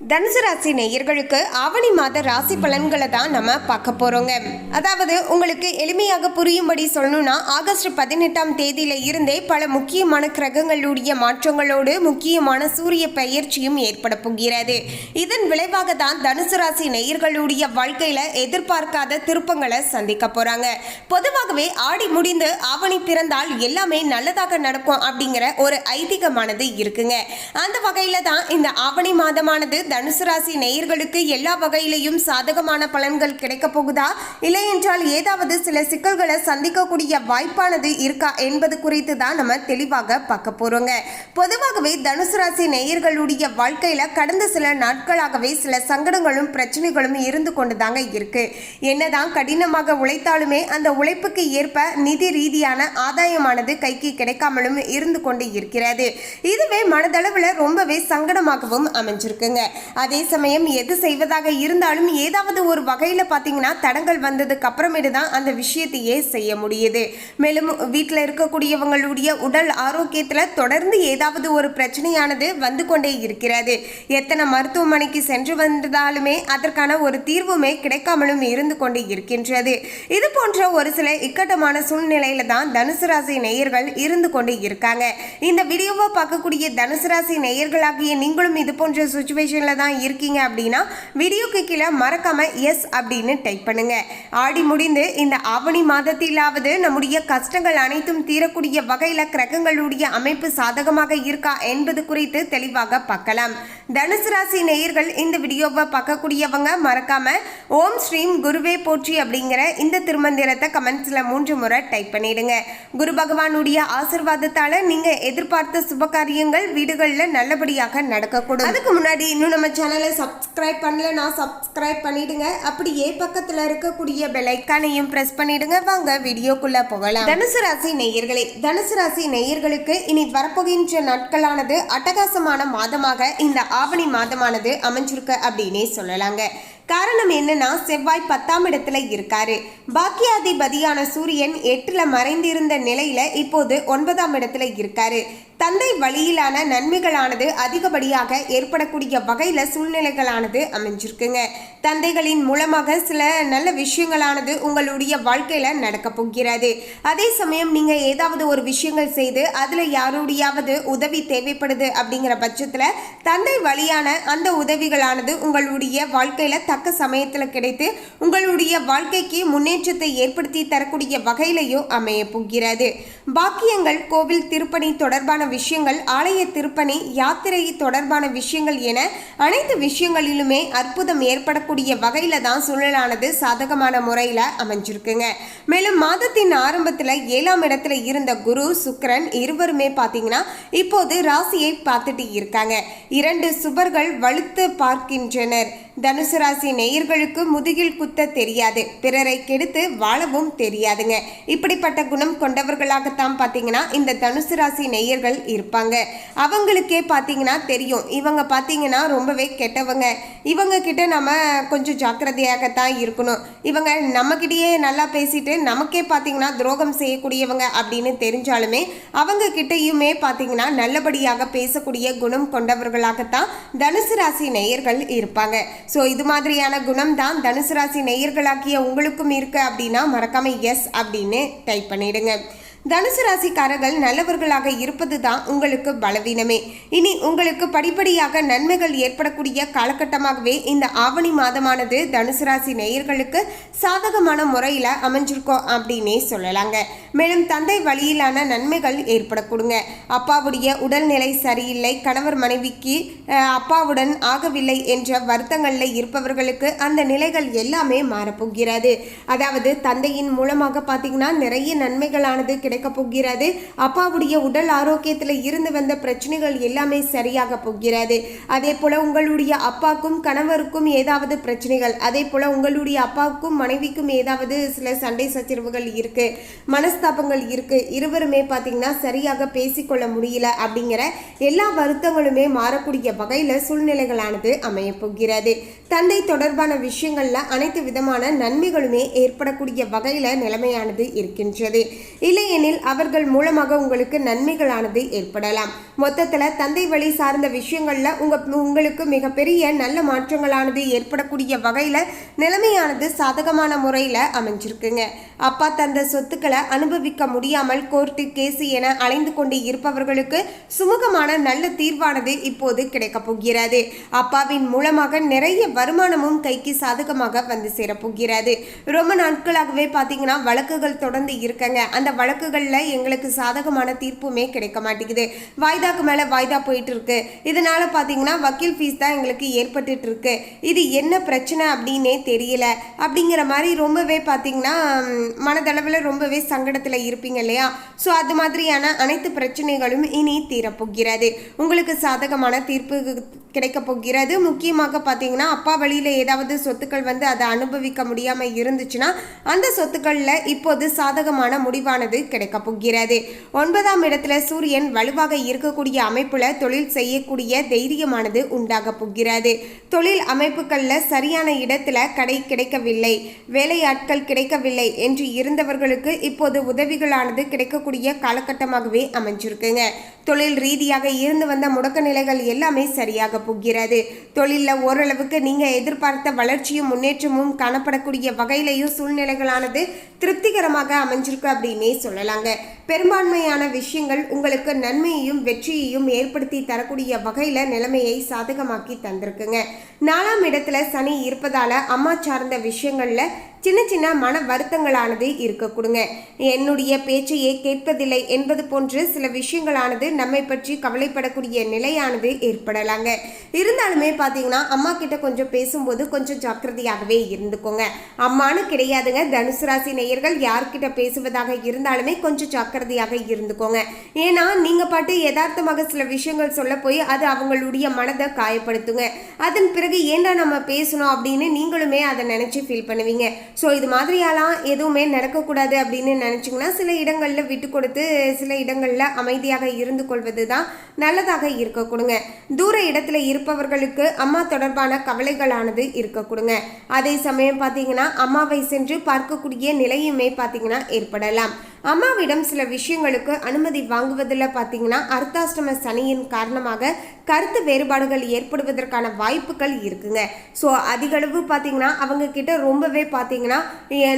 தனுசு ராசி நேயர்களுக்கு ஆவணி மாத ராசி பலன்களை தான் நம்ம பார்க்க போறோங்க. அதாவது உங்களுக்கு எளிமையாக புரியும்படி சொல்லணும்னா ஆகஸ்ட் பதினெட்டாம் தேதியில இருந்தே பல முக்கியமான கிரகங்களுடைய மாற்றங்களோடு முக்கியமான சூரிய பயிற்சியும் ஏற்பட போகிறது. இதன் விளைவாக தான் தனுசு ராசி நேயர்களுடைய வாழ்க்கையில எதிர்பார்க்காத திருப்பங்களை சந்திக்க போறாங்க. பொதுவாகவே ஆடி முடிந்து ஆவணி பிறந்தால் எல்லாமே நல்லதாக நடக்கும் அப்படிங்கிற ஒரு ஐதீகமானது இருக்குங்க. அந்த வகையில தான் இந்த ஆவணி மாதமானது தனுசு ராசி நேயர்களுக்கு எல்லா வகையிலையும் சாதகமான பலன்கள் கிடைக்க போகுதா? இல்லை என்றால் ஏதாவது சில சிக்கல்களை சந்திக்கக்கூடிய வாய்ப்பானது இருக்கா என்பது குறித்து தான் நம்ம தெளிவாக பார்க்க போறோங்க. பொதுவாகவே தனுசு ராசி நேயர்களுடைய வாழ்க்கையில கடந்த சில நாட்களாகவே சில சங்கடங்களும் பிரச்சனைகளும் இருந்து கொண்டுதாங்க இருக்கு. என்னதான் கடினமாக உழைத்தாலுமே அந்த உழைப்புக்கு ஏற்ப நிதி ரீதியான ஆதாயமானது கைக்கு கிடைக்காமலும் இருந்து கொண்டு இருக்கிறது. இதுவே மனதளவில் ரொம்பவே சங்கடமாகவும் அமைஞ்சிருக்குங்க. அதே சமயம் எது செய்வதாக இருந்தாலும் ஏதாவது ஒரு வகையில் பார்த்தீங்கன்னா தடங்கள் வந்ததுக்கு அப்புறமேட்டு தான் அந்த விஷயத்தையே செய்ய முடியுது. மேலும் வீட்டில் இருக்கக்கூடியவங்களுடைய உடல் ஆரோக்கியத்தில் தொடர்ந்து ஏதாவது ஒரு பிரச்சனையானது வந்து கொண்டே இருக்கிறது. எத்தனை மருத்துவமனைக்கு சென்று வந்தாலுமே அதற்கான ஒரு தீர்வுமே கிடைக்காமலும் இருந்து கொண்டு இருக்கின்றது. இது போன்ற ஒரு சில இக்கட்டமான சூழ்நிலையில தான் தனுசு ராசி நேயர்கள் இருந்து கொண்டு இருக்காங்க. இந்த வீடியோவை பார்க்கக்கூடிய தனுசு ராசி நேயர்களாகிய நீங்களும் இது போன்ற சுச்சுவேஷன்ல தான் இருக்கீங்க அப்படின்னா வீடியோக்கு கீழே மறக்காம எஸ் அப்படின்னு டைப் பண்ணுங்க. ஆடி முடிந்து இந்த ஆவணி மாதத்திலாவது நம்முடைய கஷ்டங்கள் அனைத்தும் தீரக்கூடிய வகையில் கிரகங்களுடைய அமைப்பு சாதகமாக இருக்கா என்பது குறித்து தெளிவாக பார்க்கலாம். தனுசு ராசி நேயர்கள் இந்த வீடியோவை பார்க்கக்கூடியவங்க மறக்காம ஓம் ஸ்ரீம் குருவே போற்றி அப்படிங்கிற இந்த திருமந்திரத்தை கமெண்ட்ஸில் மூன்று முறை டைப் பண்ணிடுங்க. குரு பகவானுடைய ஆசிர்வாதத்தால் நீங்கள் எதிர்பார்த்த சுபகாரியங்கள் வீடுகளில் நல்லபடியாக நடக்கக்கூடும். அதுக்கு முன்னாடி இன்னும் நம்ம சேனலை சப்ஸ்கிரைப் நான் சப்ஸ்கிரைப் பண்ணிடுங்க. அப்படியே பக்கத்தில் இருக்கக்கூடிய பெலைக்கானையும் ப்ரெஸ் பண்ணிடுங்க. வாங்க வீடியோக்குள்ளே போகலாம். தனுசு ராசி நேயர்களே தனுசு ராசி நேயர்களுக்கு இனி வரப்போகின்ற நாட்களானது அட்டகாசமான மாதமாக இந்த ஆவணி மாதமானது அமைஞ்சிருக்கு அப்படின்னே சொல்லலாங்க. காரணம் என்னன்னா செவ்வாய் பத்தாம் இடத்துல இருக்காரு. பாக்கியாதிபதியான சூரியன் எட்டுல மறைந்திருந்த நிலையில இப்போது ஒன்பதாம் இடத்துல இருக்காரு. தந்தை வழியிலான நன்மைகளானது அதிகப்படியாக ஏற்படக்கூடிய வகையில் சூழ்நிலைகளானது அமைஞ்சிருக்குங்க. தந்தைகளின் மூலமாக சில நல்ல விஷயங்களானது உங்களுடைய வாழ்க்கையில் நடக்க போகிறது. அதே சமயம் நீங்கள் ஏதாவது ஒரு விஷயங்கள் செய்து அதில் யாருடையாவது உதவி தேவைப்படுது அப்படிங்கிற பட்சத்தில் தந்தை வழியான அந்த உதவிகளானது உங்களுடைய வாழ்க்கையில் தக்க சமயத்தில் கிடைத்து உங்களுடைய வாழ்க்கைக்கு முன்னேற்றத்தை ஏற்படுத்தி தரக்கூடிய வகையிலையும் அமைய போகிறது. பாக்கியங்கள் கோவில் திருப்பணி தொடர்பான விஷயங்கள் ஆலய திருப்பணி யாத்திரை தொடர்பான விஷயங்கள் என அனைத்து விஷயங்களிலுமே அற்புதம் ஏற்படக்கூடிய வகையில தான் சூழலானது சாதகமான முறையில அமைஞ்சிருக்குங்க. மேலும் மாதத்தின் ஆரம்பத்துல ஏழாம் இடத்துல இருந்த குரு சுக்கரன் இருவருமே பார்த்தீங்கன்னா இப்போது ராசியை பார்த்துட்டு இருக்காங்க. இரண்டு சுபர்கள் வலுத்து பார்க்கின்றனர். தனுசு ராசி நேயர்களுக்கு முதுகில் குத்த தெரியாது. பிறரை கெடுத்து வாழவும் தெரியாதுங்க. இப்படிப்பட்ட குணம் கொண்டவர்களாகத்தான் பார்த்தீங்கன்னா இந்த தனுசு ராசி நேயர்கள் இருப்பாங்க. அவங்களுக்கே பார்த்தீங்கன்னா தெரியும். இவங்க பார்த்தீங்கன்னா ரொம்பவே கெட்டவங்க. இவங்க கிட்ட நம்ம கொஞ்சம் ஜாக்கிரதையாகத்தான் இருக்கணும். இவங்க நம்மக்கிட்டேயே நல்லா பேசிட்டு நமக்கே பார்த்தீங்கன்னா துரோகம் செய்யக்கூடியவங்க அப்படின்னு தெரிஞ்சாலுமே அவங்க கிட்டேயுமே பார்த்தீங்கன்னா நல்லபடியாக பேசக்கூடிய குணம் கொண்டவர்களாகத்தான் தனுசு ராசி நேயர்கள் இருப்பாங்க. ஸோ இது மாதிரியான குணம் தான் தனுசு ராசி நேயர்களாக்கிய உங்களுக்கும் இருக்கு அப்படின்னா மறக்காம எஸ் அப்படின்னு டைப் பண்ணிடுங்க. தனுசு ராசிக்காரர்கள் நல்லவர்களாக இருப்பது தான் உங்களுக்கு பலவீனமே. இனி உங்களுக்கு படிப்படியாக நன்மைகள் ஏற்படக்கூடிய காலகட்டமாகவே இந்த ஆவணி மாதமானது தனுசு ராசி நேயர்களுக்கு சாதகமான முறையில் அமைஞ்சிருக்கோம் அப்படின்னே சொல்லலாங்க. மேலும் தந்தை வழியிலான நன்மைகள் ஏற்படக்கூடுங்க. அப்பாவுடைய உடல்நிலை சரியில்லை கணவர் மனைவிக்கு அப்பாவுடன் ஆகவில்லை என்ற வருத்தங்களில் இருப்பவர்களுக்கு அந்த நிலைகள் எல்லாமே மாறப்போகிறது. அதாவது தந்தையின் மூலமாக பார்த்தீங்கன்னா நிறைய நன்மைகளானது கிடைக்க போகிறது. அப்பாவுடைய உடல் ஆரோக்கியத்தில் இருந்து வந்த பிரச்சனைகள் எல்லாமே சரியாக போகிறது. அதே போல உங்களுடைய அப்பாக்கும் கணவருக்கும் ஏதாவது பிரச்சனைகள் அதே போல உங்களுடைய அப்பாவுக்கும் மனைவிக்கும் ஏதாவது சில சண்டை சச்சரவுகள் இருக்கு மனஸ்தாபங்கள் இருக்கு. இருவருமே பார்த்தீங்கன்னா சரியாக பேசிக்கொள்ள முடியல அப்படிங்கிற எல்லா வருத்தங்களுமே மாறக்கூடிய வகையில் சூழ்நிலைகளானது அமைய போகிறது. தந்தை தொடர்பான விஷயங்கள்ல அனைத்து விதமான நன்மைகளுமே ஏற்படக்கூடிய வகையில் நிலைமையானது இருக்கின்றது. இல்லை ஏனெனில் அவர்கள் மூலமாக உங்களுக்கு நன்மைகளானது ஏற்படலாம். மொத்தத்தில் தந்தை வழி சார்ந்த விஷயங்களில் உங்கள் உங்களுக்கு மிகப்பெரிய நல்ல மாற்றங்களானது ஏற்படக்கூடிய வகையில் நிலைமையானது சாதகமான முறையில் அமைஞ்சிருக்குங்க. அப்பா தந்த சொத்துக்களை அனுபவிக்க முடியாமல் கோர்ட்டு கேசு என அலைந்து கொண்டு இருப்பவர்களுக்கு சுமூகமான நல்ல தீர்வானது இப்போது கிடைக்கப் போகிறது. அப்பாவின் மூலமாக நிறைய வருமானமும் கைக்கு சாதகமாக வந்து சேரப்போகிறது ரொம்ப நாட்களாகவே பார்த்தீங்கன்னா வழக்குகள் தொடர்ந்து இருக்கங்க. அந்த வழக்குகளில் எங்களுக்கு சாதகமான தீர்ப்புமே கிடைக்க மாட்டேங்குது. வாய்தாக்கு மேலே வாய்தா போயிட்டு இருக்கு இதனால பார்த்தீங்கன்னா வக்கீல் ஃபீஸ் தான் எங்களுக்கு ஏற்பட்டுட்டு இருக்கு இது என்ன பிரச்சனை அப்படின்னே தெரியல. அப்படிங்கிற மாதிரி ரொம்பவே பார்த்தீங்கன்னா மனதளவில் ரொம்பவே சங்கடத்தில் இருப்பீங்க இல்லையா? ஸோ அது மாதிரியான அனைத்து பிரச்சனைகளும் இனி தீரப்போகிறது. உங்களுக்கு சாதகமான தீர்ப்பு கிடைக்க போகிறது. முக்கியமாக பார்த்தீங்கன்னா அப்பா வழியில் ஏதாவது சொத்துக்கள் வந்து அதை அனுபவிக்க முடியாமல் இருந்துச்சுன்னா அந்த சொத்துக்களில் இப்போது சாதகமான முடிவானது கிடைக்க போகிறது. ஒன்பதாம் இடத்துல சூரியன் வலுவாக இருக்கக்கூடிய அமைப்பில் தொழில் செய்யக்கூடிய தைரியமானது உண்டாக போகிறது. தொழில் அமைப்புகளில் சரியான இடத்துல கடை கிடைக்கவில்லை. வேலையாட்கள் கிடைக்கவில்லை என்று இருந்தவர்களுக்கு இப்போது உதவிகளானது கிடைக்கக்கூடிய காலகட்டமாகவே அமைஞ்சிருக்குங்க. தொழில் ரீதியாக இருந்து வந்த முடக்க நிலைகள் எல்லாமே சரியாக போகிறது. தொழிலில் ஓரளவுக்கு நீங்கள் எதிர்பார்த்த வளர்ச்சியும் முன்னேற்றமும் காணப்படக்கூடிய வகையிலையும் சூழ்நிலைகளானது திருப்திகரமாக அமைஞ்சிருக்கு அப்படின்னே சொல்லலாங்க. பெரும்பான்மையான விஷயங்கள் உங்களுக்கு நன்மையையும் வெற்றியையும் ஏற்படுத்தி தரக்கூடிய வகையில் நிலைமையை சாதகமாக்கி தந்திருக்குங்க. நாலாம் இடத்துல சனி இருப்பதால் அம்மா சார்ந்த விஷயங்களில் சின்ன சின்ன மன வருத்தங்களானது இருக்க கொடுங்க. என்னுடைய பேச்சையே கேட்பதில்லை என்பது போன்று சில விஷயங்களானது நம்மை பற்றி கவலைப்படக்கூடிய நிலையானது ஏற்படலாங்க. இருந்தாலுமே பார்த்தீங்கன்னா அம்மா கிட்ட கொஞ்சம் பேசும்போது கொஞ்சம் ஜாக்கிரதையாகவே இருந்துக்கோங்க. அம்மானு கிடையாதுங்க. தனுசு ராசி நேயர்கள் யார்கிட்ட பேசுவதாக இருந்தாலுமே கொஞ்சம் ஜாக்கிரதையாக இருந்துக்கோங்க. ஏன்னா நீங்கள் பாட்டு யதார்த்தமாக சில விஷயங்கள் சொல்ல போய் அது அவங்களுடைய மனதை காயப்படுத்துங்க. அதன் பிறகு ஏன்டா நம்ம பேசணும் அப்படின்னு நீங்களுமே அதை நினச்சி ஃபீல் பண்ணுவீங்க. ஸோ இது மாதிரியாலாம் எதுவுமே நடக்கக்கூடாது அப்படின்னு நினச்சிங்கன்னா சில இடங்களில் விட்டு கொடுத்து சில இடங்களில் அமைதியாக இருந்து கொள்வது தான் நல்லதாக இருக்க கொடுங்க. தூர இடத்துல இருப்பவர்களுக்கு அம்மா தொடர்பான கவலைகளானது இருக்க கொடுங்க. அதே சமயம் பார்த்தீங்கன்னா அம்மாவை சென்று பார்க்கக்கூடிய நிலையுமே பார்த்தீங்கன்னா ஏற்படலாம். அம்மாவிடம் சில விஷயங்களுக்கு அனுமதி வாங்குவதில் பார்த்தீங்கன்னா அர்த்தாஷ்டம சனியின் காரணமாக கருத்து வேறுபாடுகள் ஏற்படுவதற்கான வாய்ப்புகள் இருக்குங்க. ஸோ அதிகளவு பார்த்தீங்கன்னா அவங்க கிட்ட ரொம்பவே பார்த்தீங்கன்னா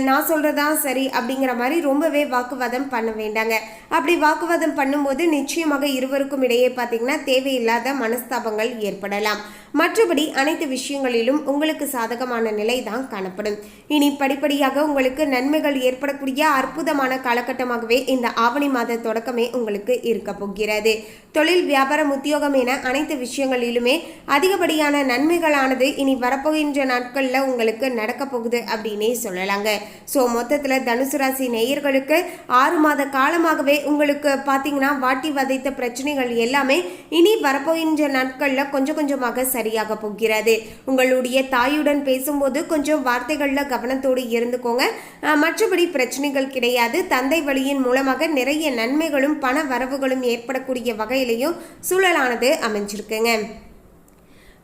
நான் சொல்கிறதா சரி அப்படிங்கிற மாதிரி ரொம்பவே வாக்குவாதம் பண்ண வேண்டாங்க. அப்படி வாக்குவாதம் பண்ணும்போது நிச்சயமாக இருவருக்கும் இடையே பார்த்தீங்கன்னா தேவையில்லாத மனஸ்தாபங்கள் ஏற்படலாம். மற்றபடி அனைத்து விஷயங்களிலும் உங்களுக்கு சாதகமான நிலை தான் காணப்படும். இனி படிப்படியாக உங்களுக்கு நன்மைகள் ஏற்படக்கூடிய அற்புதமான காலகட்டமாகவே இந்த ஆவணி மாத தொடக்கமே உங்களுக்கு இருக்க போகிறது. தொழில் வியாபாரம் உத்தியோகம் என அனைத்து விஷயங்களிலுமே அதிகப்படியான நன்மைகளானது இனி வரப்போகின்ற நாட்களில் உங்களுக்கு நடக்க போகுது அப்படின்னே சொல்லலாங்க. ஸோ மொத்தத்தில் தனுசு ராசி நேயர்களுக்கு ஆறு மாத காலமாகவே உங்களுக்கு பார்த்தீங்கன்னா வாட்டி வதைத்த பிரச்சனைகள் எல்லாமே இனி வரப்போகின்ற நாட்களில் கொஞ்சம் கொஞ்சமாக சரியாக போகிறது. உங்களுடைய தாயுடன் பேசும்போது கொஞ்சம் வார்த்தைகளில் கவனத்தோடு இருந்துக்கோங்க. மற்றபடி பிரச்சனைகள் கிடையாது. தந்தை வழியின் மூலமாக நிறைய நன்மைகளும் பண வரவுகளும் ஏற்படக்கூடிய வகையிலையும் சூழலானது அமைஞ்சிருக்குங்க.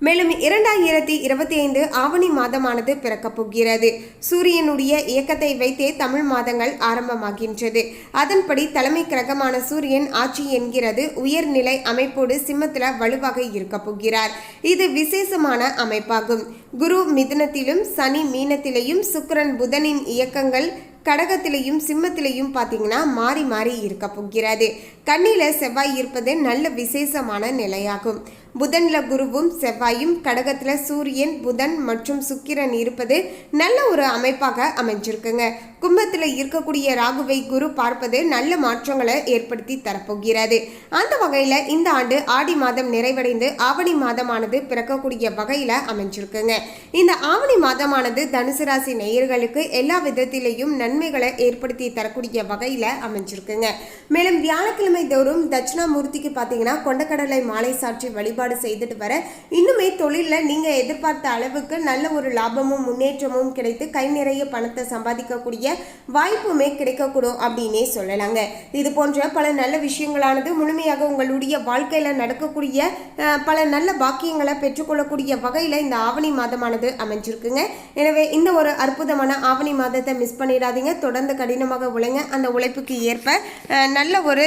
மேலும் இரண்டாயிரத்தி இருபத்தி ஐந்து ஆவணி மாதமானது பிறக்கப் போகிறது. சூரியனுடைய இயக்கத்தை வைத்தே தமிழ் மாதங்கள் ஆரம்பமாகின்றது. அதன்படி தலைமை கிரகமான சூரியன் ஆட்சி என்கிறது உயர்நிலை அமைப்போடு சிம்மத்தில் வலுவாக இருக்கப் போகிறார். இது விசேஷமான அமைப்பாகும். குரு மிதுனத்திலும் சனி மீனத்திலேயும் சுக்கரன் புதனின் இயக்கங்கள் கடகத்திலையும் சிம்மத்திலையும் பார்த்தீங்கன்னா மாறி மாறி இருக்க போகிறது. கண்ணில செவ்வாய் இருப்பது நல்ல விசேஷமான நிலையாகும். புதன்ல குருவும் செவ்வாயும் கடகத்துல சூரியன் புதன் மற்றும் சுக்கிரன் இருப்பது நல்ல ஒரு அமைப்பாக அமைஞ்சிருக்குங்க. கும்பத்துல இருக்கக்கூடிய ராகுவை குரு பார்ப்பது நல்ல மாற்றங்களை ஏற்படுத்தி தரப்போகிறது. அந்த வகையில இந்த ஆண்டு ஆடி மாதம் நிறைவடைந்து ஆவணி மாதமானது பிறக்கக்கூடிய வகையில அமைஞ்சிருக்குங்க. இந்த ஆவணி மாதமானது தனுசு ராசி நேயர்களுக்கு எல்லா விதத்திலையும் நன்மைகளை ஏற்படுத்தி தரக்கூடிய வகையில அமைஞ்சிருக்குங்க. மேலும் வியாழக்கிழமை வெள்ளிக்கிழமை தோறும் தட்சிணாமூர்த்திக்கு பார்த்தீங்கன்னா கொண்டக்கடலை மாலை சாற்றி வழிபாடு செய்துட்டு வர இன்னுமே தொழிலில் நீங்கள் எதிர்பார்த்த அளவுக்கு நல்ல ஒரு லாபமும் முன்னேற்றமும் கிடைத்து கை நிறைய பணத்தை சம்பாதிக்கக்கூடிய வாய்ப்புமே கிடைக்கக்கூடும் அப்படின்னே சொல்லலாங்க. இது போன்ற பல நல்ல விஷயங்களானது முழுமையாக உங்களுடைய வாழ்க்கையில் நடக்கக்கூடிய பல நல்ல பாக்கியங்களை பெற்றுக்கொள்ளக்கூடிய வகையில் இந்த ஆவணி மாதமானது அமைஞ்சிருக்குங்க. எனவே இந்த ஒரு அற்புதமான ஆவணி மாதத்தை மிஸ் பண்ணிடாதீங்க. தொடர்ந்து கடினமாக உழைங்க. அந்த உழைப்புக்கு ஏற்ப நல்ல ஒரு